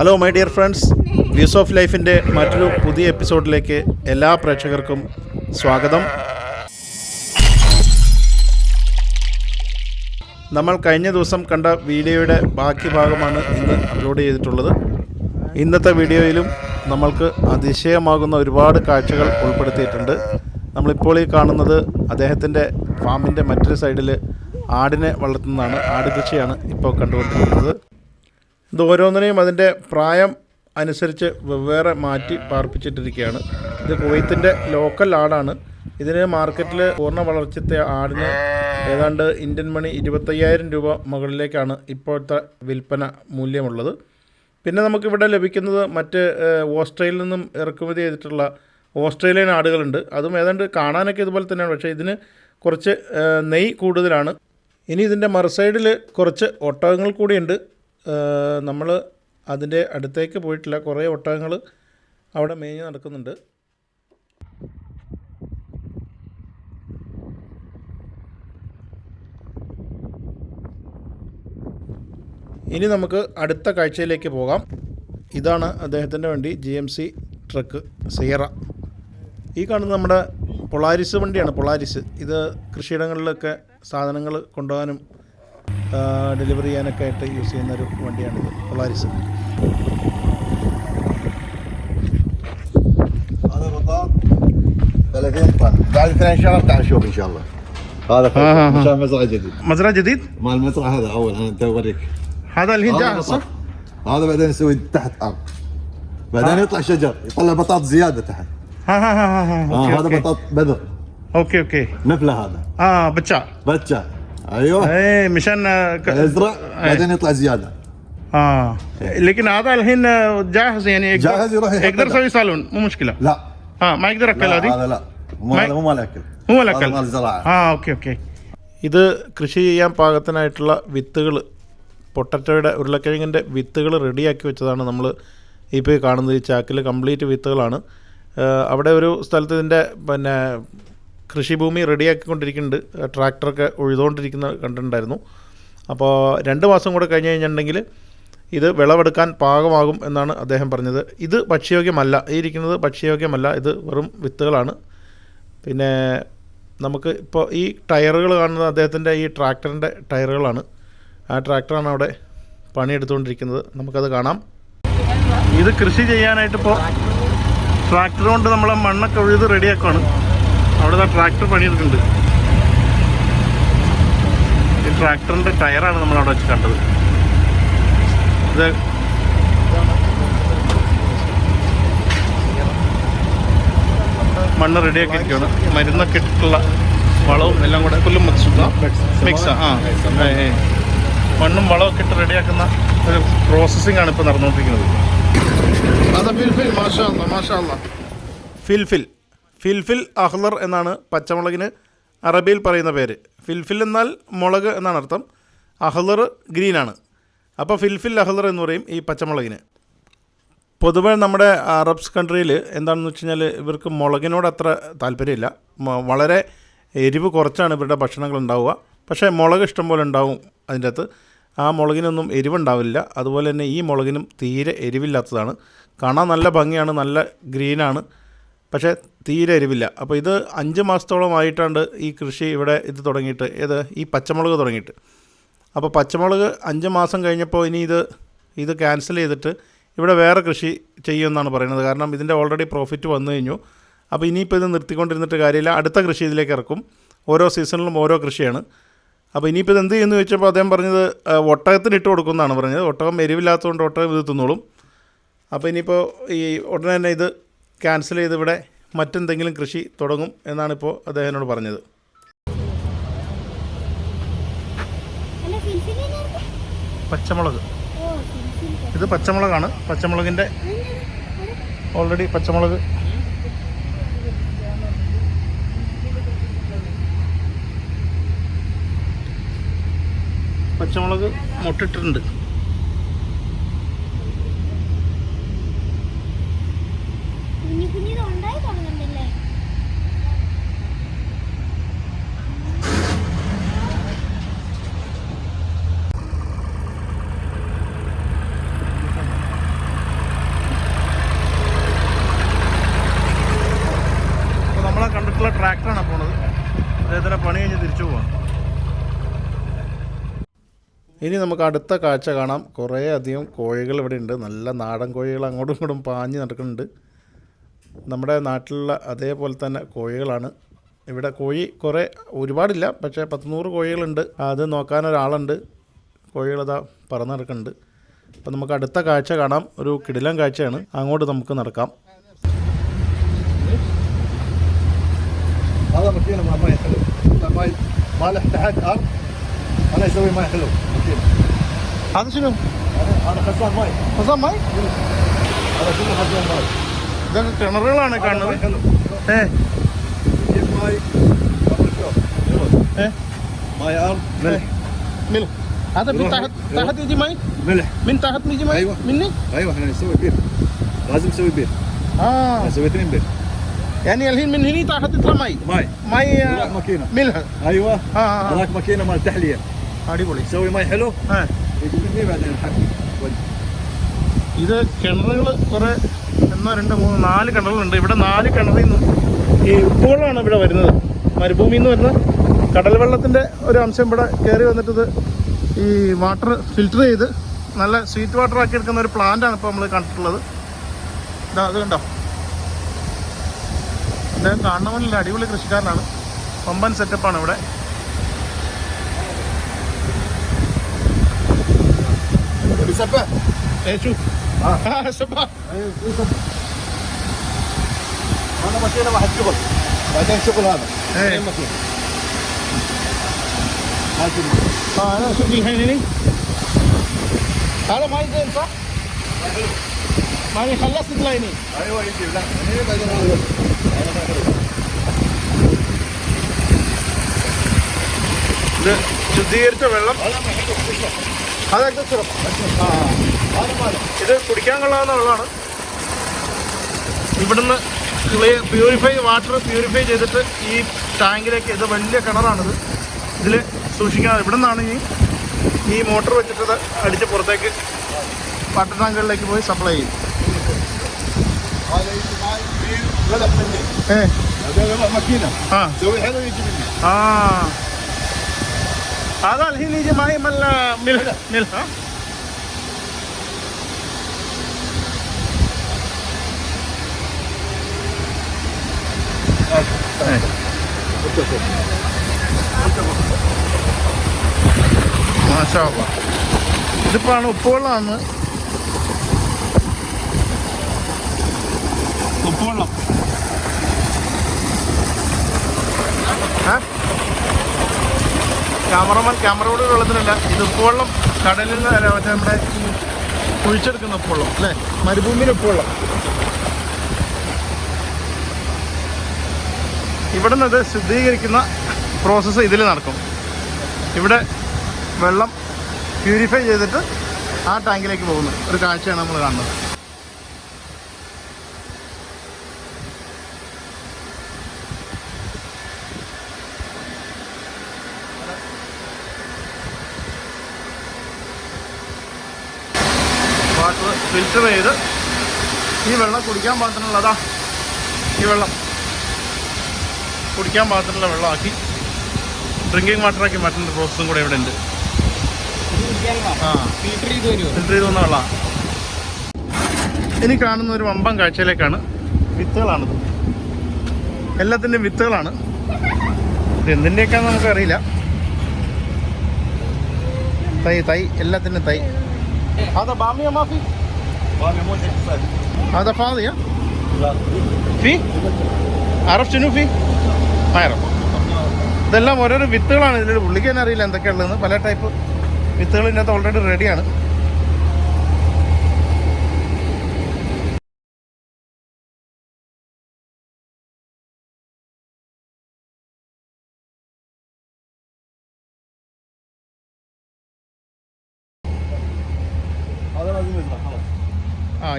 Hello my dear friends views of ലൈഫിന്റെ മറ്റൊരു പുതിയ എപ്പിസോഡിലേക്ക് എല്ലാ പ്രേക്ഷകർക്കും സ്വാഗതം. നമ്മൾ കഴിഞ്ഞ ദിവസം കണ്ട വീഡിയോയുടെ ബാക്കി ഭാഗമാണ് ഇന്ന് അപ്ലോഡ് ചെയ്തിട്ടുള്ളത്. ഇന്നത്തെ വീഡിയോയിലും നമ്മൾക്ക് അതിശയമാകുന്ന ഒരുപാട് കാഴ്ചകൾ ഉൾപ്പെടുത്തിയിട്ടുണ്ട്. നമ്മളിപ്പോൾ ഈ കാണുന്നത് അദ്ദേഹത്തിന്റെ ഫാമിന്റെ മറ്റൊരു സൈഡിൽ ആടിനെ വളർത്തുന്നതാണ് ആട് കൃഷിയാണ് ഇപ്പോൾ കണ്ടുകൊണ്ടിരിക്കുന്നത്. ഇത് ഓരോന്നിനെയും അതിന്റെ പ്രായം അനുസരിച്ച് വെവ്വേറെ മാറ്റി പാർപ്പിച്ചിട്ടിരിക്കുകയാണ്. ഇത് കുവൈത്തിന്റെ ലോക്കൽ ആടാണ്. ഇതിന് മാർക്കറ്റിൽ പൂർണ വളർച്ചത്തെ ആടിന് ഏതാണ്ട് ഇന്ത്യൻ മണി ഇരുപത്തയ്യായിരം രൂപ മുകളിലേക്കാണ് ഇപ്പോഴത്തെ വിൽപ്പന മൂല്യമുള്ളത്. പിന്നെ നമുക്കിവിടെ ലഭിക്കുന്നത് മറ്റ് ഓസ്ട്രേലിയയിൽ നിന്നും ഇറക്കുമതി ചെയ്തിട്ടുള്ള ഓസ്ട്രേലിയൻ ആടുകളുണ്ട്. അതും ഏതാണ്ട് കാണാനൊക്കെ ഇതുപോലെ തന്നെയാണ്. പക്ഷേ ഇതിന് കുറച്ച് നെയ് കൂടുതലാണ്. ഇനി ഇതിന്റെ മറുസൈഡിൽ കുറച്ച് ഒട്ടകങ്ങൾ കൂടിയുണ്ട്. നമ്മൾ അതിന്റെ അടുത്തേക്ക് പോയിട്ടില്ല. കുറേ ഒട്ടകങ്ങൾ അവിടെ മേഞ്ഞ് നടക്കുന്നുണ്ട്. ഇനി നമുക്ക് അടുത്ത കാഴ്ചയിലേക്ക് പോകാം. ഇതാണ് അദ്ദേഹത്തിന്റെ വണ്ടി G M C truck Sierra ഈ കാണുന്നത് നമ്മുടെ പൊളാരിസ് വണ്ടിയാണ് പൊളാരിസ് ഇത് കൃഷിയിടങ്ങളിലൊക്കെ സാധനങ്ങൾ കൊണ്ടുപോകാനും ഡെലിവറി ചെയ്യാനൊക്കെ ആയിട്ട് യൂസ് ചെയ്യുന്ന ഒരു വണ്ടിയാണിത് പൊളാരിസ് هذا بطاط 30 طن بعد اثنين شهر تعال شوف ان شاء الله هذا ها ها ها. مشان مزرعه جديد مزرعة جديد مال المزرعه هذا اول انا انت اوريك هذا الحين هذا جاهز صح؟ بطاط. هذا بعدين نسوي تحت ارض بعدين يطلع شجر يطلع بطاط زياده تحت ها ها ها ها آه اوكي هذا اوكي بطاط بذر اوكي اوكي نفله هذا اه بتشا بتشا ايوه ايه مشان آه، ك- يزرع بعدين يطلع زياده اه لكن هذا الحين آه، جاهز يعني يقدر جاهز يروح يحط يقدر له. يسوي صالون مو مشكله لا اه ما يقدر اكل لا هذه هذا لا مو ما- هذا مو مال اكل هو ولا هذا اكل مال زراعه ആ ഓക്കെ ഓക്കെ ഇത് കൃഷി ചെയ്യാൻ പാകത്തിനായിട്ടുള്ള വിത്തുകൾ പൊട്ടറ്റോയുടെ ഉരുളക്കിഴങ്ങിൻ്റെ വിത്തുകൾ റെഡിയാക്കി വെച്ചതാണ് നമ്മൾ ഇപ്പോൾ ഈ കാണുന്നത് ഈ ചാക്കിൽ കംപ്ലീറ്റ് വിത്തുകളാണ് ആ, അവിടെ ഒരു സ്ഥലത്ത് ഇതിൻ്റെ പിന്നെ കൃഷിഭൂമി റെഡിയാക്കിക്കൊണ്ടിരിക്കുന്നുണ്ട്. ട്രാക്ടറൊക്കെ ഉഴുതുകൊണ്ടിരിക്കുന്ന കണ്ടിട്ടുണ്ടായിരുന്നു. അപ്പോൾ രണ്ട് മാസം കൂടെ കഴിഞ്ഞ് കഴിഞ്ഞിട്ടുണ്ടെങ്കിൽ ഇത് വിളവെടുക്കാൻ പാകമാകും എന്നാണ് അദ്ദേഹം പറഞ്ഞത്. ഇത് ഭക്ഷ്യയോഗ്യമല്ല. ഈ ഇരിക്കുന്നത് ഭക്ഷ്യയോഗ്യമല്ല. ഇത് വെറും വിത്തുകളാണ്. പിന്നെ നമുക്ക് ഇപ്പോൾ ഈ ടയറുകൾ കാണുന്നത് അദ്ദേഹത്തിന്റെ ഈ ട്രാക്ടറിന്റെ ടയറുകളാണ്. ആ ട്രാക്ടറാണ് അവിടെ പണിയെടുത്തുകൊണ്ടിരിക്കുന്നത്. നമുക്കത് കാണാം. ഇത് കൃഷി ചെയ്യാനായിട്ടിപ്പോൾ ട്രാക്ടർ കൊണ്ട് നമ്മളെ മണ്ണൊക്കെ ഉഴുത് റെഡിയാക്കുകയാണ് അവിടെ ട്രാക്ടർ പണിയെടുക്കുന്നുണ്ട്. ഈ ട്രാക്ടറിന്റെ ടയറാണ് നമ്മൾ അവിടെ വെച്ച് കണ്ടത്. ഇത് മണ്ണ് റെഡിയാക്കി ഇരിക്കുകയാണ് മരുന്നൊക്കെ ഇട്ടിട്ടുള്ള വളവും എല്ലാം കൂടെ പുല്ലും മിക്സ് ആ. മണ്ണും വളമൊക്കെ ഇട്ട് റെഡിയാക്കുന്ന ഒരു പ്രോസസ്സിംഗ് ആണ് ഇപ്പോൾ നടന്നുകൊണ്ടിരിക്കുന്നത്. ഫിൽഫിൽ ഫിൽഫിൽ അഹ്ലർ എന്നാണ് പച്ചമുളകിന് അറബിയിൽ പറയുന്ന പേര്. ഫിൽഫിൽ എന്നാൽ മുളക് എന്നാണ് അർത്ഥം. അഹ്ലർ ഗ്രീനാണ് അപ്പോൾ ഫിൽഫിൽ അഹ്ലർ എന്ന് പറയും ഈ പച്ചമുളകിന്. പൊതുവെ നമ്മുടെ അറബ്സ് കൺട്രിയിൽ എന്താണെന്ന് വെച്ച് കഴിഞ്ഞാൽ ഇവർക്ക് മുളകിനോട് അത്ര താല്പര്യമില്ല. വളരെ എരിവ് കുറച്ചാണ് ഇവരുടെ ഭക്ഷണങ്ങൾ ഉണ്ടാവുക. പക്ഷേ മുളക് ഇഷ്ടം പോലെ ഉണ്ടാവും അതിന്റെ അകത്ത്. ആ മുളകിനൊന്നും എരിവുണ്ടാവില്ല. അതുപോലെ തന്നെ ഈ മുളകിനും തീരെ എരിവില്ലാത്തതാണ്. കാണാൻ നല്ല ഭംഗിയാണ് നല്ല ഗ്രീനാണ് പക്ഷേ തീരെ എരിവില്ല. അപ്പോൾ ഇത് അഞ്ച് മാസത്തോളമായിട്ടാണ്ട് ഈ കൃഷി ഇവിടെ ഇത് തുടങ്ങിയിട്ട് ഏത് ഈ പച്ചമുളക് തുടങ്ങിയിട്ട്. അപ്പോൾ പച്ചമുളക് അഞ്ച് മാസം കഴിഞ്ഞപ്പോൾ ഇനി ഇത് ഇത് ക്യാൻസൽ ചെയ്തിട്ട് ഇവിടെ വേറെ കൃഷി ചെയ്യുമെന്നാണ് പറയുന്നത്. കാരണം ഇതിന്റെ ഓൾറെഡി പ്രോഫിറ്റ് വന്നു കഴിഞ്ഞു. അപ്പോൾ ഇനിയിപ്പോൾ ഇത് നിർത്തിക്കൊണ്ടിരുന്നിട്ട് കാര്യമില്ല. അടുത്ത കൃഷി ഇതിലേക്ക് ഇറക്കും. ഓരോ സീസണിലും ഓരോ കൃഷിയാണ്. അപ്പോൾ ഇനിയിപ്പോൾ ഇത് എന്ത് ചെയ്യുമെന്ന് ചോദിച്ചപ്പോൾ അദ്ദേഹം പറഞ്ഞത് ഒട്ടകത്തിന് ഇട്ട് കൊടുക്കുമെന്നാണ് പറഞ്ഞത്. ഒട്ടകം എരിവില്ലാത്തതുകൊണ്ട് ഒട്ടകം ഇത് തിന്നോളും. അപ്പോൾ ഇനിയിപ്പോൾ ഈ ഉടനെ തന്നെ ഇത് ക്യാൻസൽ ചെയ്ത് ഇവിടെ മറ്റെന്തെങ്കിലും കൃഷി തുടങ്ങും എന്നാണ് ഇപ്പോൾ അദ്ദേഹം എന്നോട് പറഞ്ഞത് പച്ചമുളക്. ഇത് പച്ചമുളകാണ്. പച്ചമുളകിന്റെ ഓൾറെഡി പച്ചമുളക്. പച്ചമുളക് മുട്ടിട്ടുണ്ട് ഇനി നമുക്ക് അടുത്ത കാഴ്ച കാണാം കുറേ അധികം കോഴികൾ ഇവിടെ ഉണ്ട് നല്ല നാടൻ കോഴികൾ അങ്ങോട്ടും ഇങ്ങോട്ടും പാഞ്ഞ് നടക്കുന്നുണ്ട് നമ്മുടെ നാട്ടിലുള്ള അതേപോലെ തന്നെ കോഴികളാണ് ഇവിടെ കോഴി കുറേ ഒരുപാടില്ല പക്ഷേ പത്ത് നൂറ് കോഴികളുണ്ട് അത് നോക്കാൻ ഒരാളുണ്ട് കോഴികളിതാ പറന്ന് നടക്കുന്നുണ്ട് അപ്പം നമുക്ക് അടുത്ത കാഴ്ച കാണാം ഒരു കിടിലൻ കാഴ്ചയാണ് അങ്ങോട്ട് നമുക്ക് നടക്കാം هذا ماكينه مع ماي حلو لا ماي ما له تحت ارض أنا يسوي ماي حلو هذا شنو؟ هذا خزان ماي خزان ماي؟ هذا شنو خزان ماي؟ تمرين لنا كان إيه جيب ماي إيه ماي ارض ملح ملح هذا من تحت تحت يجي ماي؟ ملح من تحت يجي ماي؟ أيوه مني؟ أيوه إحنا نسوي بير لازم نسوي بير آه نسوي اثنين بير يعني الحين من هنا تحت يطلع ماي ماي ماي ماكينه ملح أيوه هناك آه. ماكينه مال تحليه അടിപൊളി. സോ ഹലോ ഇത് കിണറുകൾ കുറേ എന്നാ രണ്ട് മൂന്ന് നാല് കിണറുകളുണ്ട്. ഇവിടെ നാല് കിണറിൽ നിന്നും ഈ ഉപ്പുകളാണ് ഇവിടെ വരുന്നത്. മരുഭൂമിയിൽ നിന്ന് വരുന്ന കടൽ വെള്ളത്തിന്റെ ഒരു അംശം ഇവിടെ കയറി വന്നിട്ടത് ഈ വാട്ടർ ഫിൽറ്റർ ചെയ്ത് നല്ല സ്വീറ്റ് വാട്ടർ ആക്കി എടുക്കുന്ന ഒരു പ്ലാന്റാണ് ഇപ്പോൾ നമ്മൾ കണ്ടിട്ടുള്ളത്. ഇതാ അത് കണ്ടോ? അദ്ദേഹം കാണണമെന്നില്ല അടിപൊളി കൃഷിക്കാരനാണ്. പമ്പൻ സെറ്റപ്പാണ് ഇവിടെ. بيسبح إيه شوف. آه. آه، سباح أيوه بيسبح وانا مشينا واحد شغل. بعدين شغل هذا. إيه. ها آه أنا شوف الحين هني هذا ما يزين صح؟ أيوه. ماني خلصت لايني أيوه يجي. لا هني بعدين أنا تديرته ولا؟ لا ما حكيت ഇത് കുടിക്കാൻ കൊള്ളാവുന്ന വെള്ളമാണ് ഇവിടുന്ന് പ്യൂരിഫൈ വാട്ടർ പ്യൂരിഫൈ ചെയ്തിട്ട് ഈ ടാങ്കിലേക്ക് ഇത് വലിയ കിണറാണിത്. ഇതിൽ സൂക്ഷിക്കാൻ ഇവിടെ നിന്നാണ് ഈ ഈ മോട്ടോർ വെച്ചിട്ട് അടിച്ച് പുറത്തേക്ക് വാട്ടർ ടാങ്കുകളിലേക്ക് പോയി സപ്ലൈ ചെയ്യും. ഏ ആ. هذا الحين يجي معي مال ملح ملح ها؟ മാഷാ ഇതിപ്പോഴാണ് ഉപ്പുവെള്ളമാണ് ഉപ്പുവെള്ളം ഏ ക്യാമറമാൻ ക്യാമറയോട് വെള്ളത്തിലല്ല ഇത് ഉപ്പുവെള്ളം കടലിൽ നിന്ന് നമ്മുടെ കുഴിച്ചെടുക്കുന്ന ഉപ്പുവെള്ളം അല്ലേ? മരുഭൂമിയിൽ ഉപ്പുവെള്ളം ഇവിടെ നിന്ന് ഇത് ശുദ്ധീകരിക്കുന്ന പ്രോസസ്സ് ഇതിൽ നടക്കും. ഇവിടെ വെള്ളം പ്യൂരിഫൈ ചെയ്തിട്ട് ആ ടാങ്കിലേക്ക് പോകുന്നു ഒരു കാഴ്ചയാണ് നമ്മൾ കാണുന്നത്. വാട്ടർ ഫിൽറ്റർ ചെയ്ത് ഈ വെള്ളം കുടിക്കാൻ പാകത്തിനുള്ളതാ. ഈ വെള്ളം കുടിക്കാൻ പാകത്തിനുള്ള വെള്ളമാക്കി. ഡ്രിങ്കിങ് വാട്ടറാക്കി മാറ്റുന്ന പ്രോസസ്സും കൂടെ ഇവിടെ ഉണ്ട്. ആ ഫിൽറ്റർ ചെയ്ത് വന്ന വെള്ളമാണ് ഇനി കാണുന്ന ഒരു വമ്പം കാഴ്ചയിലേക്കാണ് വിത്തുകളാണിത്. എല്ലാത്തിന്റെയും വിത്തുകളാണ്. ഇത് എന്തിന്റെയൊക്കെയാണെന്ന് നമുക്കറിയില്ല. തൈ തൈ എല്ലാത്തിന്റെയും തൈ. അതാ ബാമിയ മാഫി هذا مو زي هذا فاضي ها؟ لا في؟ عرف شنو في؟ ما يعرف ഇതെല്ലാം ഓരോരോ വിത്തുകളാണ് ഇതിൽ പുള്ളിക്ക് തന്നെ അറിയില്ല എന്തൊക്കെയുള്ളതെന്ന് പല ടൈപ്പ് വിത്തുകൾ ഇതിനകത്ത് ഓൾറെഡി റെഡിയാണ്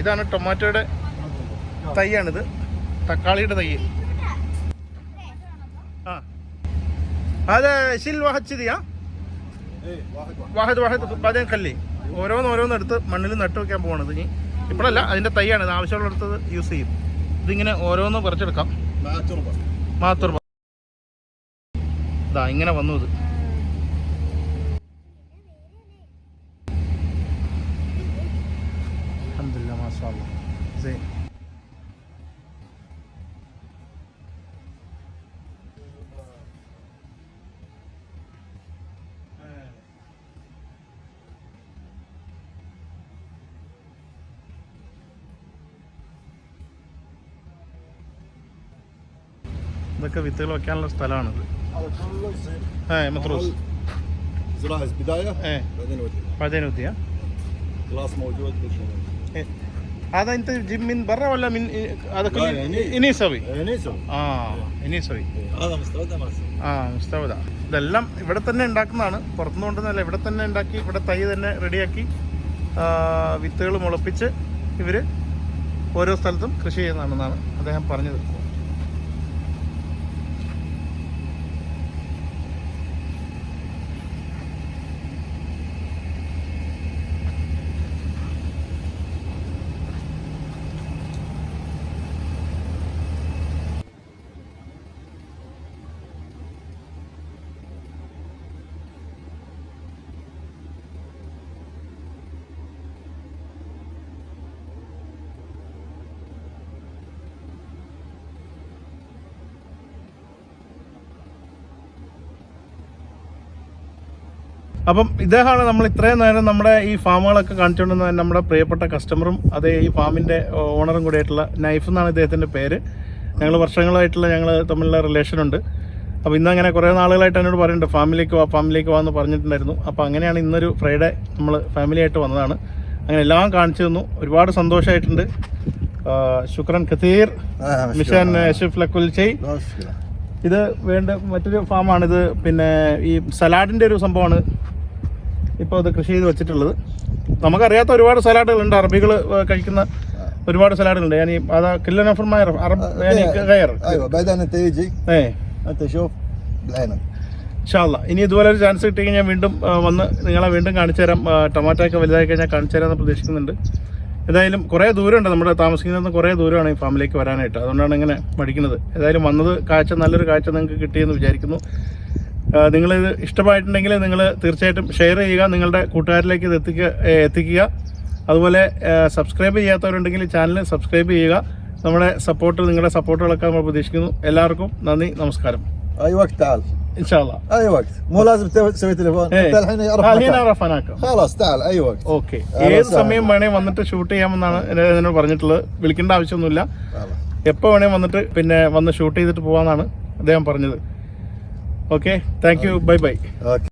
ഇതാണ് ടൊമാറ്റോയുടെ തൈയാണിത്. തക്കാളിയുടെ തൈ ആ. അത് ഷിൽ വഹച്ചിതിയാ? വാഹത് വാഹത് പതയം കല്ലി. ഓരോന്നോരോന്നെടുത്ത് മണ്ണിൽ നട്ട് വെക്കാൻ പോകണത് ഇനി. ഇപ്പോഴല്ല അതിന്റെ തൈയാണ് ഇത് ആവശ്യമുള്ളിടത്ത് യൂസ് ചെയ്യും. ഇതിങ്ങനെ ഓരോന്ന് പറിച്ചെടുക്കാം. മാത്തൂർ ഇതാ ഇങ്ങനെ വന്നു ഇത്. ഇതൊക്കെ വിത്തുകൾ വെക്കാനുള്ള സ്ഥലമാണിത് هذا كله يصير ഏ മത്രോസ് زراعة بداية ايه. بعدين ودي بعدين ودي ها خلاص موجود كل شيء إيه. هذا انت تجيب من برا ولا من هذا كله لا، يعني- اني يسوي يعني يسوي اه اني يسوي هذا مستودع ما يسوي ആ മുസ്തവദ ഇതെല്ലാം ഇവിടെ തന്നെ ഉണ്ടാക്കുന്നതാണ് പുറത്തുനിന്ന് കൊണ്ടുവന്നല്ല ഇവിടെ തന്നെ ഉണ്ടാക്കി ഇവിടെ തൈ തന്നെ റെഡിയാക്കി വിത്തുകൾ മുളപ്പിച്ച് ഇവർ ഓരോ സ്ഥലത്തും കൃഷി ചെയ്യുന്നതാണെന്നാണ് അദ്ദേഹം പറഞ്ഞത് അപ്പം ഇദ്ദേഹമാണ് നമ്മൾ ഇത്രയും നേരം നമ്മുടെ ഈ ഫാമുകളൊക്കെ കാണിച്ചുകൊണ്ടിരുന്ന നമ്മുടെ പ്രിയപ്പെട്ട കസ്റ്റമറും അതേ ഈ ഫാമിന്റെ ഓണറും കൂടിയായിട്ടുള്ള നൈഫ് എന്നാണ് ഇദ്ദേഹത്തിന്റെ പേര്. ഞങ്ങൾ വർഷങ്ങളായിട്ടുള്ള ഞങ്ങൾ തമ്മിലുള്ള റിലേഷനുണ്ട് അപ്പോൾ ഇന്ന് അങ്ങനെ കുറേ നാളുകളായിട്ട് എന്നോട് പറയുന്നുണ്ട് ഫാമിലിക്ക് വാ ഫാമിലിക്ക് വാ എന്ന് പറഞ്ഞിട്ടുണ്ടായിരുന്നു. അപ്പോൾ അങ്ങനെയാണ് ഇന്നൊരു ഫ്രൈഡേ നമ്മൾ ഫാമിലിയായിട്ട് വന്നതാണ്. അങ്ങനെ എല്ലാം കാണിച്ചു തന്നു. ഒരുപാട് സന്തോഷമായിട്ടുണ്ട് ശുക്രൻ കതീർ മിഷൻ ഷെഫ് ലക്കുൽ ചെയ് ഇത് വേണ്ട മറ്റൊരു ഫാമാണ്. ഇത് പിന്നെ ഈ സലാഡിന്റെ ഒരു സംഭവമാണ്. ഇപ്പോൾ അത് കൃഷി ചെയ്ത് വെച്ചിട്ടുള്ളത്. നമുക്കറിയാത്ത ഒരുപാട് സലാഡുകളുണ്ട്. അറബികൾ കഴിക്കുന്ന ഒരുപാട് സലാഡുകളുണ്ട്. ഞാൻ അതാ കില്ലൻ ഓഫർമായ അറബ് ഇൻഷാല്ല ഇനി ഇതുപോലെ ഒരു ചാൻസ് കിട്ടി കഴിഞ്ഞാൽ വീണ്ടും വന്ന് നിങ്ങളെ വീണ്ടും കാണിച്ചു തരാം. ടൊമാറ്റോ ഒക്കെ വലുതായി കഴിഞ്ഞാൽ കാണിച്ചു തരാമെന്ന് പ്രതീക്ഷിക്കുന്നുണ്ട്. ഏതായാലും കുറേ ദൂരമുണ്ട് നമ്മുടെ താമസിക്കുന്നതെന്ന് കുറേ ദൂരമാണ് ഈ ഫാമിലേക്ക് വരാനായിട്ട്. അതുകൊണ്ടാണ് ഇങ്ങനെ മടിക്കുന്നത് ഏതായാലും വന്നത് കാഴ്ച നല്ലൊരു കാഴ്ച നിങ്ങൾക്ക് കിട്ടിയെന്ന് വിചാരിക്കുന്നു. ആ, നിങ്ങളിത് ഇഷ്ടമായിട്ടുണ്ടെങ്കിൽ നിങ്ങൾ തീർച്ചയായിട്ടും ഷെയർ ചെയ്യുക നിങ്ങളുടെ കൂട്ടുകാരിലേക്ക് ഇത് എത്തിക്കുക ഏ, എത്തിക്കുക അതുപോലെ സബ്സ്ക്രൈബ് ചെയ്യാത്തവരുണ്ടെങ്കിൽ ചാനൽ സബ്സ്ക്രൈബ് ചെയ്യുക നമ്മുടെ സപ്പോർട്ട് നിങ്ങളുടെ സപ്പോർട്ടുകളൊക്കെ നമ്മൾ പ്രതീക്ഷിക്കുന്നു എല്ലാവർക്കും നന്ദി നമസ്കാരം اي وقت تعال ഇൻഷാല്ല اي وقت مو لازم تسوي تسوي تليفون إيه. انت الحين ആ, اعرف ഹീന مكان. റഫാനാക്കാം خلاص تعال اي وقت ഓക്കെ ആ, ഏത് സാർ. സമയം വേണേ വന്നിട്ട് ഷൂട്ട് ചെയ്യാമെന്നാണ് എന്നെ- എന്നോട് പറഞ്ഞിട്ടുള്ളത് വിളിക്കേണ്ട ആവശ്യമൊന്നുമില്ല خلاص എപ്പോൾ വേണേ വന്നിട്ട് പിന്നെ വന്ന് ഷൂട്ട് ചെയ്തിട്ട് പോകാമെന്നാണ് അദ്ദേഹം പറഞ്ഞത് okay thank you bye bye okay.